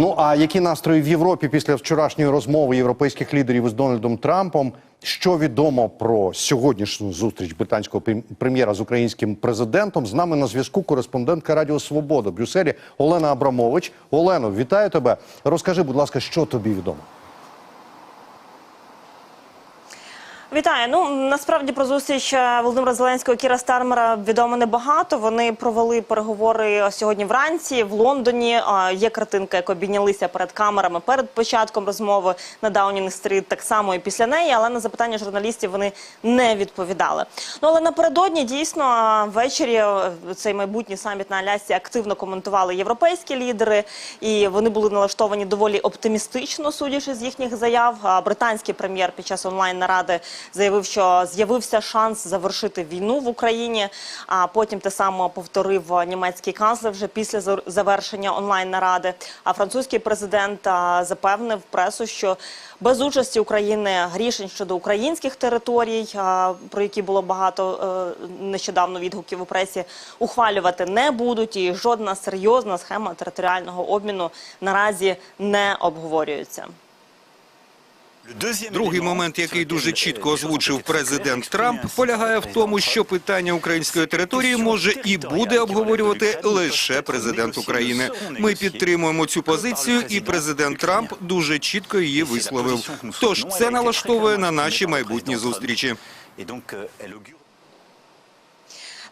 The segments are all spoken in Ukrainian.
Ну а які настрої в Європі після вчорашньої розмови європейських лідерів із Дональдом Трампом? Що відомо про сьогоднішню зустріч британського прем- прем'єра з українським президентом? З нами на зв'язку кореспондентка Радіо Свобода в Брюсселі Олена Абрамович. Олено, вітаю тебе. Розкажи, будь ласка, що тобі відомо? Вітаю. Ну насправді про зустріч е, Володимира Зеленського Кіра Стармера відомо небагато. Вони провели переговори сьогодні вранці в Лондоні. Є картинка, як обійнялися перед камерами перед початком розмови на Даунінг-стріт, так само і після неї. Але на запитання журналістів вони не відповідали. Ну але напередодні дійсно ввечері е, цей майбутній саміт на Алясці активно коментували європейські лідери, і вони були налаштовані доволі оптимістично, судячи з їхніх заяв. Британський прем'єр під час онлайн наради заявив, що з'явився шанс завершити війну в Україні. А потім те саме повторив німецький канцлер вже після завершення онлайн наради. А французький президент запевнив пресу, що без участі України рішень щодо українських територій, про які було багато е, нещодавно відгуків у пресі, ухвалювати не будуть. І жодна серйозна схема територіального обміну наразі не обговорюється. Другий момент, який дуже чітко озвучив президент Трамп, полягає в тому, що питання української території може і буде обговорювати лише президент України. Ми підтримуємо цю позицію, і президент Трамп дуже чітко її висловив. Тож це налаштовує на наші майбутні зустрічі.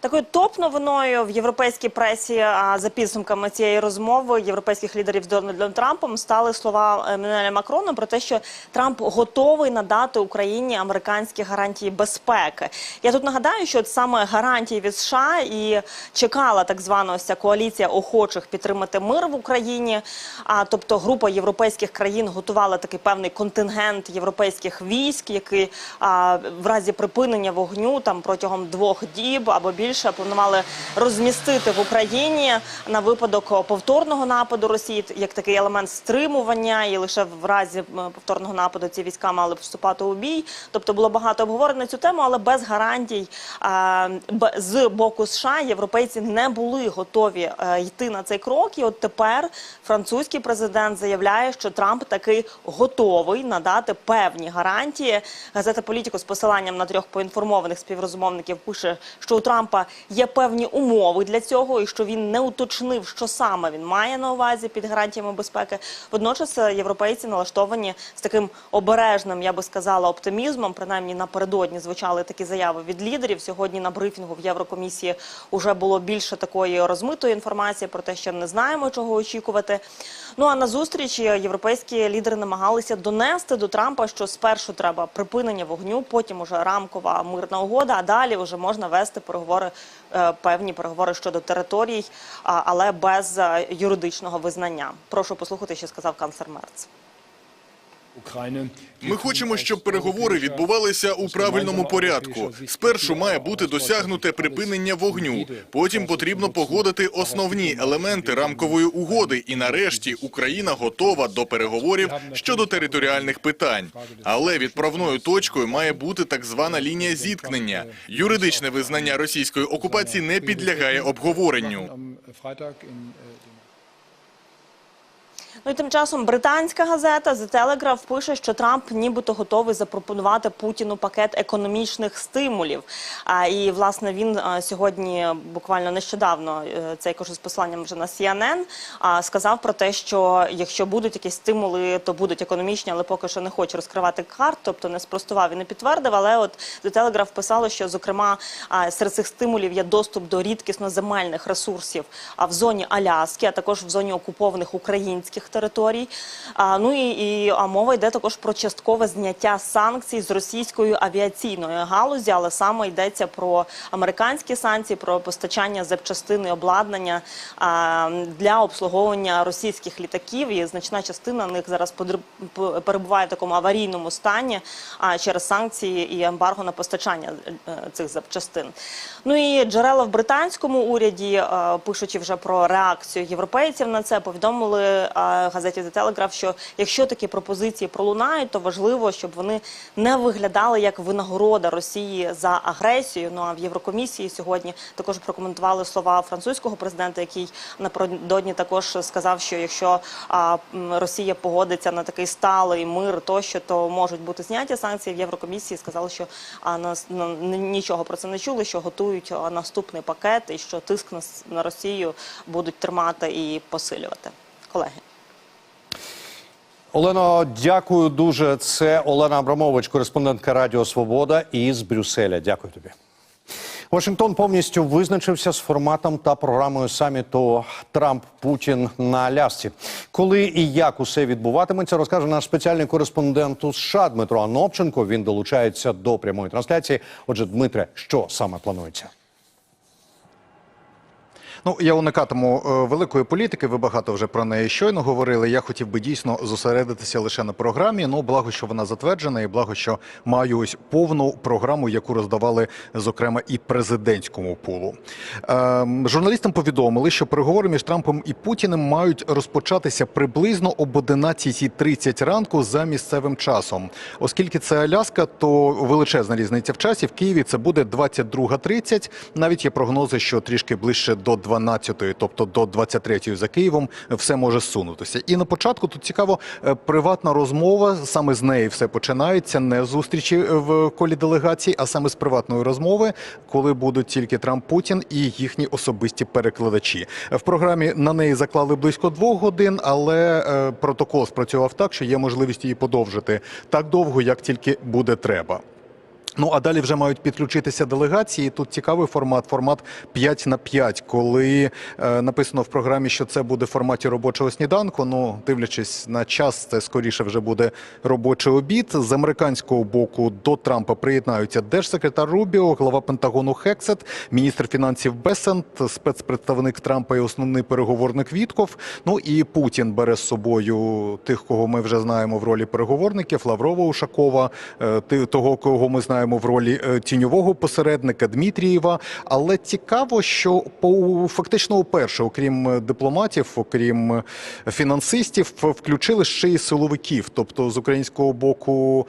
Такою топ-новиною в європейській пресі за підсумками цієї розмови європейських лідерів з Дональдом Трампом стали слова Еммануеля Макрона про те, що Трамп готовий надати Україні американські гарантії безпеки. Я тут нагадаю, що саме гарантії від США і чекала так звана ось коаліція охочих підтримати мир в Україні. А тобто група європейських країн готувала такий певний контингент європейських військ, який а, в разі припинення вогню там протягом двох діб або більше планували розмістити в Україні на випадок повторного нападу Росії як такий елемент стримування, і лише в разі повторного нападу ці війська мали вступати у бій. Тобто було багато обговорено цю тему, але без гарантій з боку США європейці не були готові е, йти на цей крок. І от тепер французький президент заявляє, що Трамп таки готовий надати певні гарантії. Газета Політіко з посиланням на трьох поінформованих співрозмовників пише, що у Трампа є певні умови для цього, і що він не уточнив, що саме він має на увазі під гарантіями безпеки. Водночас е, європейці налаштовані з таким обережним, я би сказала, оптимізмом. Принаймні напередодні звучали такі заяви від лідерів. Сьогодні на брифінгу в Єврокомісії вже було більше такої розмитої інформації про те, що не знаємо, чого очікувати. Ну а на зустрічі європейські лідери намагалися донести до Трампа, що спершу треба припинення вогню, потім уже рамкова мирна угода, а далі вже можна вести переговори, певні переговори щодо територій, але без е, юридичного визнання. Прошу послухати, що сказав канцлер Мерц. Ми хочемо, щоб переговори відбувалися у правильному порядку. Спершу має бути досягнуте припинення вогню. Потім потрібно погодити основні елементи рамкової угоди. І нарешті Україна готова до переговорів щодо територіальних питань. Але відправною точкою має бути так звана лінія зіткнення. Юридичне визнання російської окупації не підлягає обговоренню. Ну і тим часом британська газета The Telegraph пише, що Трамп нібито готовий запропонувати Путіну пакет економічних стимулів. А і власне він сьогодні буквально нещодавно е, це я кажу з посланням вже на CNN, сказав про те, що якщо будуть якісь стимули, то будуть економічні, але поки що не хоче розкривати карт, тобто не спростував і не підтвердив. Але от The Telegraph писало, що зокрема серед цих стимулів є доступ до рідкісно земельних ресурсів а в зоні Аляски, а також в зоні окупованих українських територій. А, ну і, і мова йде також про часткове зняття санкцій з російської авіаційної галузі, але саме йдеться про американські санкції, про постачання запчастини обладнання для обслуговування російських літаків. І значна частина них зараз перебуває в такому аварійному стані а, через санкції і ембарго на постачання е, цих запчастин. Ну і джерела в британському уряді, е, пишучи вже про реакцію європейців на це, повідомили е, газеті The Telegraph, що якщо такі пропозиції пролунають, то важливо, щоб вони не виглядали як винагорода Росії за агресію. Ну а в Єврокомісії сьогодні також прокоментували слова французького президента, який напередодні також сказав, що якщо Росія погодиться на такий сталий мир, тощо то можуть бути зняті санкції в Єврокомісії. Сказали, що нас нічого про це не чули, що готують наступний пакет і що тиск на Росію будуть тримати і посилювати. Колеги. Олено, дякую дуже. Це Олена Абрамович, кореспондентка Радіо Свобода із Брюсселя. Дякую тобі. Вашингтон повністю визначився з форматом та програмою саміту Трамп Путін на Алясці. Коли і як усе відбуватиметься, розкаже наш спеціальний кореспондент у США Дмитро Анопченко. Він долучається до прямої трансляції. Отже, Дмитре, що саме планується? Ну, я уникатиму е, великої політики. Ви багато вже про неї щойно говорили. Я хотів би дійсно зосередитися лише на програмі. Ну, благо, що вона затверджена, і благо, що маю ось повну програму, яку роздавали, зокрема, і президентському пулу. Ем, журналістам повідомили, що переговори між Трампом і Путіним мають розпочатися приблизно об 11.30 ранку за місцевим часом. Оскільки це Аляска, то величезна різниця в часі. В Києві це буде 22.30. Навіть є прогнози, що трішки ближче до 12-ї, тобто до 23-ї за Києвом, все може зсунутися. І на початку тут цікаво е, приватна розмова. Саме з неї все починається, не з зустрічі е, в колі делегацій, а саме з приватної розмови, коли будуть тільки Трамп Путін і їхні особисті перекладачі. В програмі на неї заклали близько двох годин, але е, протокол спрацював так, що є можливість її подовжити так довго, як тільки буде треба. Ну а далі вже мають підключитися делегації. Тут цікавий формат, формат 5 на 5, коли е, написано в програмі, що це буде в форматі робочого сніданку. Ну, дивлячись на час, це скоріше вже буде робочий обід. З американського боку до Трампа приєднаються держсекретар Рубіо, глава Пентагону Хексет, міністр фінансів Бесент, спецпредставник Трампа і основний переговорник Вітков. Ну і Путін бере з собою тих, кого ми вже знаємо в ролі переговорників: Лаврова Ушакова, е, того, кого ми знаємо в ролі е, тіньового посередника Дмитрієва. Але цікаво, що по фактично уперше, окрім е, дипломатів, окрім е, фінансистів, включили ще й силовиків. Тобто з українського боку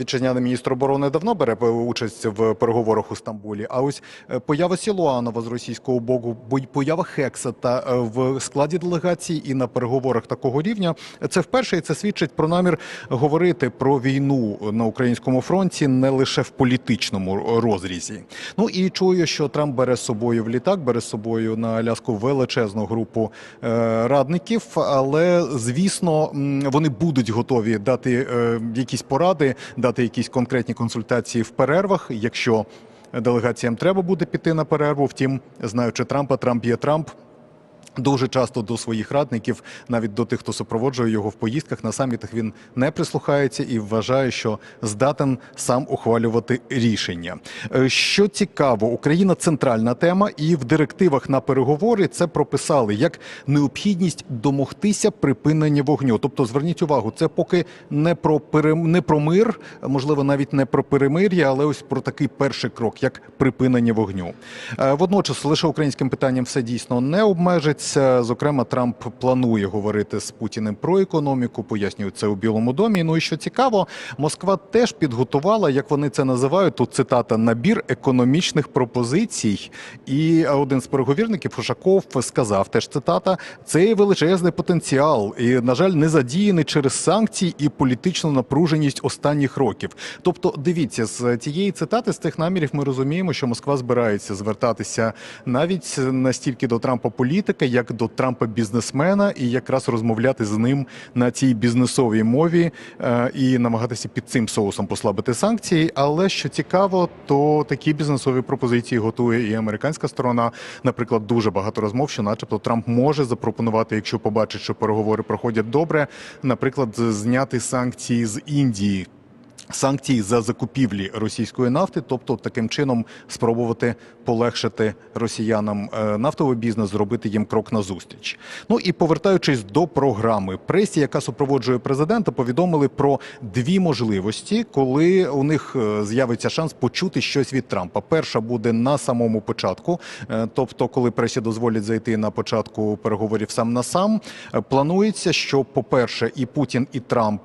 вітчизняний міністр оборони давно бере участь в переговорах у Стамбулі. А ось поява Сілуанова з російського боку, поява Хексета е, в складі делегації і на переговорах такого рівня. Це вперше і це свідчить про намір говорити про війну на українському фронті не лише в політичному розрізі. Ну і чую, що Трамп бере з собою в літак, бере з собою на Аляску величезну групу е, радників, але звісно вони будуть готові дати е, якісь поради, дати якісь конкретні консультації в перервах, якщо делегаціям треба буде піти на перерву. Втім, знаючи Трампа, Трамп є Трамп. Дуже часто до своїх радників, навіть до тих, хто супроводжує його в поїздках на самітах, він не прислухається і вважає, що здатен сам ухвалювати рішення. Е, Що цікаво, Україна центральна тема, і в директивах на переговори це прописали як необхідність домогтися припинення вогню. Тобто, зверніть увагу, це поки не про перем... не про мир, можливо, навіть не про перемир'я, але ось про такий перший крок, як припинення вогню. Е, Водночас лише українським питанням все дійсно не обмежиться. Зокрема, Трамп планує говорити з Путіним про економіку, пояснюють це у Білому домі. Ну і що цікаво, Москва теж підготувала, як вони це називають. Тут цитата набір економічних пропозицій. І один з переговірників Ушаков сказав теж цитата: це величезний потенціал, і на жаль, не задіяний через санкції і політичну напруженість останніх років. Тобто, дивіться, з тієї цитати з тих намірів ми розуміємо, що Москва збирається звертатися навіть настільки до Трампа політика, як до Трампа бізнесмена, і якраз розмовляти з ним на цій бізнесовій мові е, і намагатися під цим соусом послабити санкції. Але що цікаво, то такі бізнесові пропозиції готує і американська сторона. Наприклад, дуже багато розмов, що, начебто, Трамп може запропонувати, якщо побачить, що переговори проходять добре, наприклад, зняти санкції з Індії. Санкції за закупівлі російської нафти, тобто таким чином спробувати полегшити росіянам е, нафтовий бізнес, зробити їм крок назустріч. Ну і повертаючись до програми, пресі, яка супроводжує президента, повідомили про дві можливості, коли у них е, з'явиться шанс почути щось від Трампа. Перша буде на самому початку, е, тобто, коли пресі дозволять зайти на початку переговорів сам на сам. Планується, що, по-перше, і Путін, і Трамп.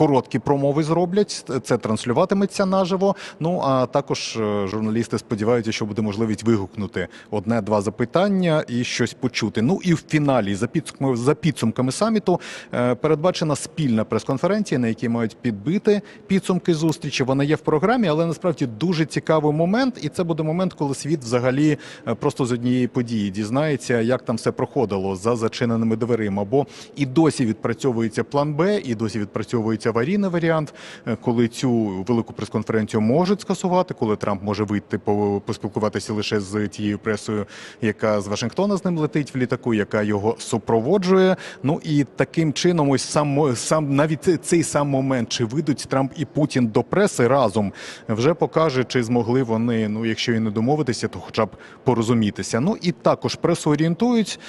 Короткі промови зроблять, це транслюватиметься наживо. Ну а також е, журналісти сподіваються, що буде можливість вигукнути одне-два запитання і щось почути. Ну і в фіналі за підсумками за підсумками саміту е, передбачена спільна прес-конференція, на якій мають підбити підсумки зустрічі. Вона є в програмі, але насправді дуже цікавий момент, і це буде момент, коли світ взагалі е, просто з однієї події дізнається, як там все проходило за зачиненими дверима. Бо і досі відпрацьовується план Б, і досі відпрацьовується аварійний варіант, е, коли цю велику прес-конференцію можуть скасувати, коли Трамп може вийти по- поспілкуватися лише з тією пресою, яка з Вашингтона з ним летить в літаку, яка його супроводжує. Ну і таким чином, ось сам сам навіть цей сам момент, чи вийдуть Трамп і Путін до преси разом, вже покаже, чи змогли вони, ну якщо і не домовитися, то хоча б порозумітися. Ну і також пресу орієнтують.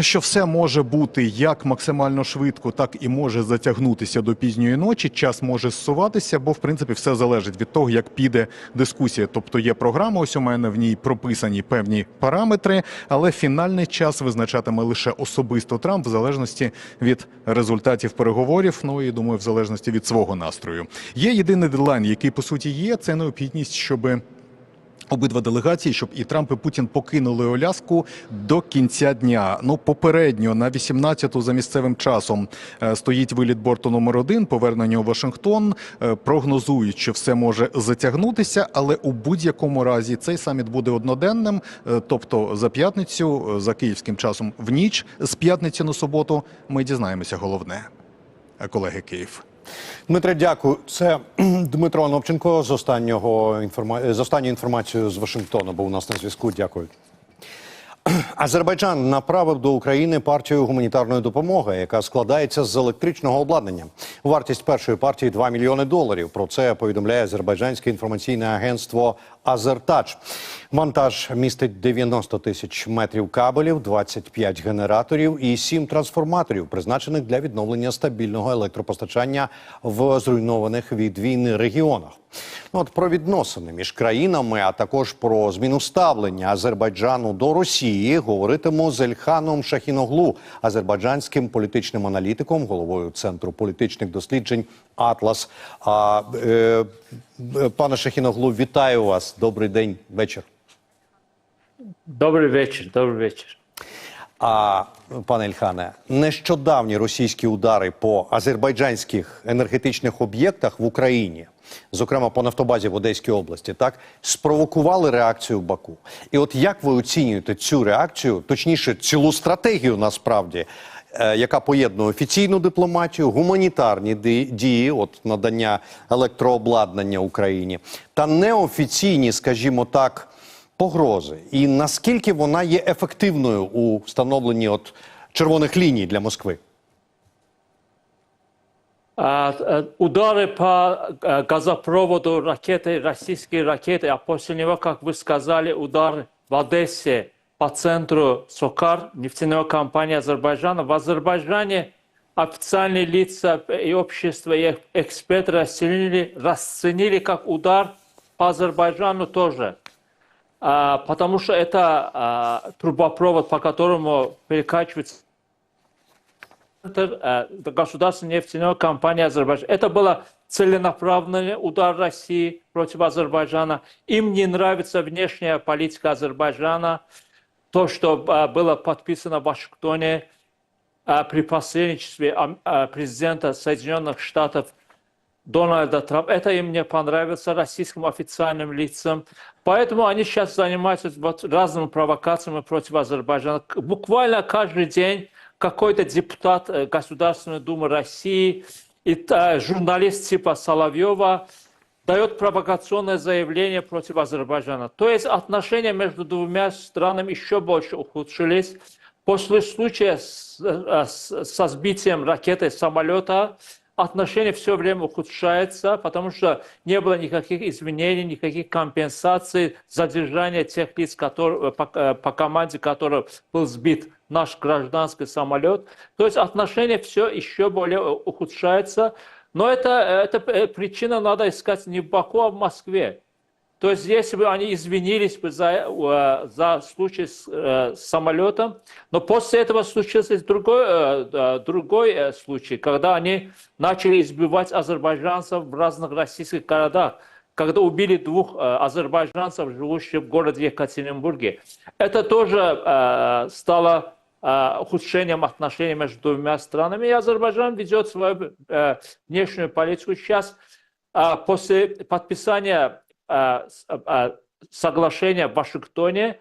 Що все може бути як максимально швидко, так і може затягнутися до пізньої ночі. Час може зсуватися, бо в принципі все залежить від того, як піде дискусія. Тобто є програма, ось у мене в ній прописані певні параметри, але фінальний час визначатиме лише особисто Трамп в залежності від результатів переговорів. Ну і думаю, в залежності від свого настрою. Є єдиний дедлайн, який по суті є. Це необхідність, щоби Обидва делегації, щоб і Трамп і Путін покинули Оляску до кінця дня. Ну, попередньо на 18-ту за місцевим часом е, стоїть виліт борту номер один, повернення у Вашингтон. Е, Прогнозують, що все може затягнутися, але у будь-якому разі цей саміт буде одноденним. Е, Тобто за п'ятницю, за київським часом в ніч з п'ятниці на суботу, ми дізнаємося головне. Колеги Київ. Дмитре, дякую. Це Дмитро Анопченко з останнього інформа... з останньою інформацією з Вашингтона. Був у нас на зв'язку. Дякую. Азербайджан направив до України партію гуманітарної допомоги, яка складається з електричного обладнання. Вартість першої партії 2 мільйони доларів. Про це повідомляє азербайджанське інформаційне агентство Азертач. Монтаж містить 90 тисяч метрів кабелів, 25 генераторів і 7 трансформаторів, призначених для відновлення стабільного електропостачання в зруйнованих від війни регіонах. Ну, от про відносини між країнами, а також про зміну ставлення Азербайджану до Росії говоритиму з Ельханом Шахіноглу, азербайджанським політичним аналітиком, головою центру політичних досліджень Атлас. А, е, пане Шахіноглу, вітаю вас. Добрий день, вечір. Добрий вечір, добрий вечір. А пане Ільхане, нещодавні російські удари по азербайджанських енергетичних об'єктах в Україні, зокрема по нафтобазі в Одеській області, так спровокували реакцію Баку. І от як ви оцінюєте цю реакцію, точніше, цілу стратегію насправді, яка поєднує офіційну дипломатію, гуманітарні ди- дії, от надання електрообладнання Україні, та неофіційні, скажімо так погрози, і наскільки вона є ефективною у встановленні от червоних ліній для Москви? А, э, Удары по э, газопроводу ракеты, российские ракеты, а после него, как вы сказали, удар в Одессе По центру Сокар, нефтяной компании Азербайджана. В Азербайджане официальные лица и общество, и эксперты расценили, расценили как удар по Азербайджану тоже. А, потому что это а, трубопровод, по которому перекачивается Центр, э, государственной нефтяной компании Азербайджан. Это был целенаправленный удар России против Азербайджана. Им не нравится внешняя политика Азербайджана, то, что э, было подписано в Вашингтоне э, при посредничестве э, президента Соединенных Штатов Дональда Трампа. Это им не понравилось российским официальным лицам. Поэтому они сейчас занимаются вот разными провокациями против Азербайджана. Буквально каждый день какой-то депутат э, Государственной Думы России и журналист типа Соловьева дает провокационное заявление против Азербайджана. То есть отношения между двумя странами еще больше ухудшились. После случая с, э, с- со сбитием ракеты самолета отношения все время ухудшаются, потому что не было никаких изменений, никаких компенсаций, задержания тех лиц, которые, по, э, по команде которых был сбит наш гражданский самолет. То есть отношения все еще более э, ухудшаются. Но это, эта э, причина надо искать не в Баку, а в Москве. То есть, если бы они извинились бы за, э, за случай с, э, с самолетом, но после этого случился другой, другой случай, когда они начали избивать азербайджанцев в разных российских городах, когда убили двух азербайджанцев, живущих в городе Екатеринбурге. Это тоже стало ухудшением отношений между двумя странами, и Азербайджан ведет свою э, внешнюю политику сейчас. А после подписания э, э, соглашения в Вашингтоне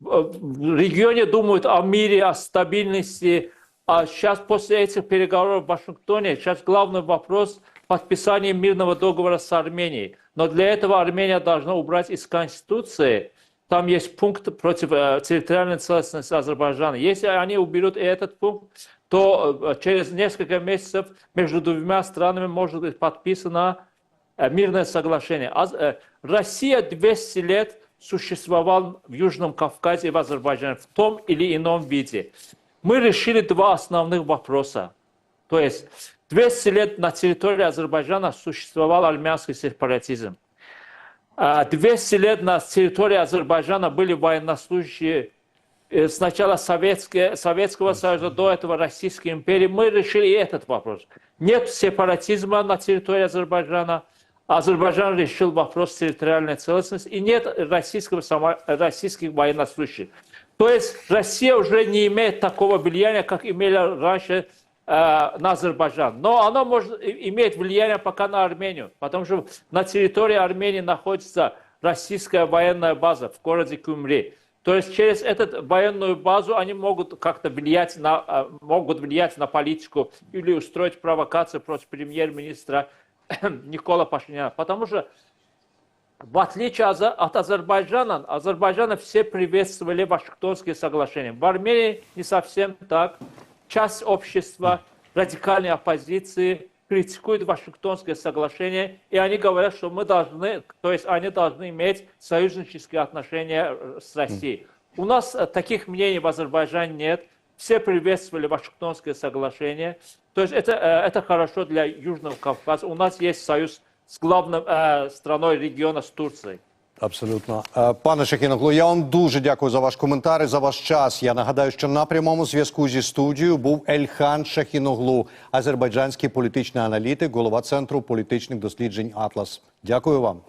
в регионе думают о мире, о стабильности. А сейчас после этих переговоров в Вашингтоне, сейчас главный вопрос подписания мирного договора с Арменией. Но для этого Армения должна убрать из Конституции, там есть пункт против э, территориальной целостности Азербайджана. Если они уберут и этот пункт, то э, через несколько месяцев между двумя странами может быть подписано э, мирное соглашение. Россия 200 лет существовала в Южном Кавказе и в Азербайджане в том или ином виде. Мы решили два основных вопроса. То есть 200 лет на территории Азербайджана существовал армянский сепаратизм. А 200 лет на территории Азербайджана были военнослужащие э, сначала Советские, Советского Союза, до этого Российской империи. Мы решили и этот вопрос. Нет сепаратизма на территории Азербайджана. Азербайджан решил вопрос территориальной целостности. И нет российского, российских военнослужащих. То есть Россия уже не имеет такого влияния, как имели раньше на Азербайджан. Но оно может иметь влияние пока на Армению, потому что на территории Армении находится российская военная база в городе Кюмри. То есть через эту военную базу они могут как-то влиять на, э, могут влиять на политику или устроить провокацию против премьер-министра Никола Пашиняна. Потому что в отличие от Азербайджана, Азербайджана все приветствовали Вашингтонские соглашения. В Армении не совсем так Часть общества радикальной оппозиции критикует Вашингтонское соглашение, и они говорят, что мы должны, то есть они должны иметь союзнические отношения э, с Россией. У нас э, таких мнений в Азербайджане нет. Все приветствовали Вашингтонское соглашение. То есть это, э, это хорошо для Южного Кавказа. У нас есть союз з главною е, страною регіону з Турцією. Абсолютно, Е, пане Шахіноглу, я вам дуже дякую за ваш коментар і за ваш час. Я нагадаю, що на прямому зв'язку зі студією був Ельхан Шахіноглу, азербайджанський політичний аналітик, голова центру політичних досліджень Атлас. Дякую вам.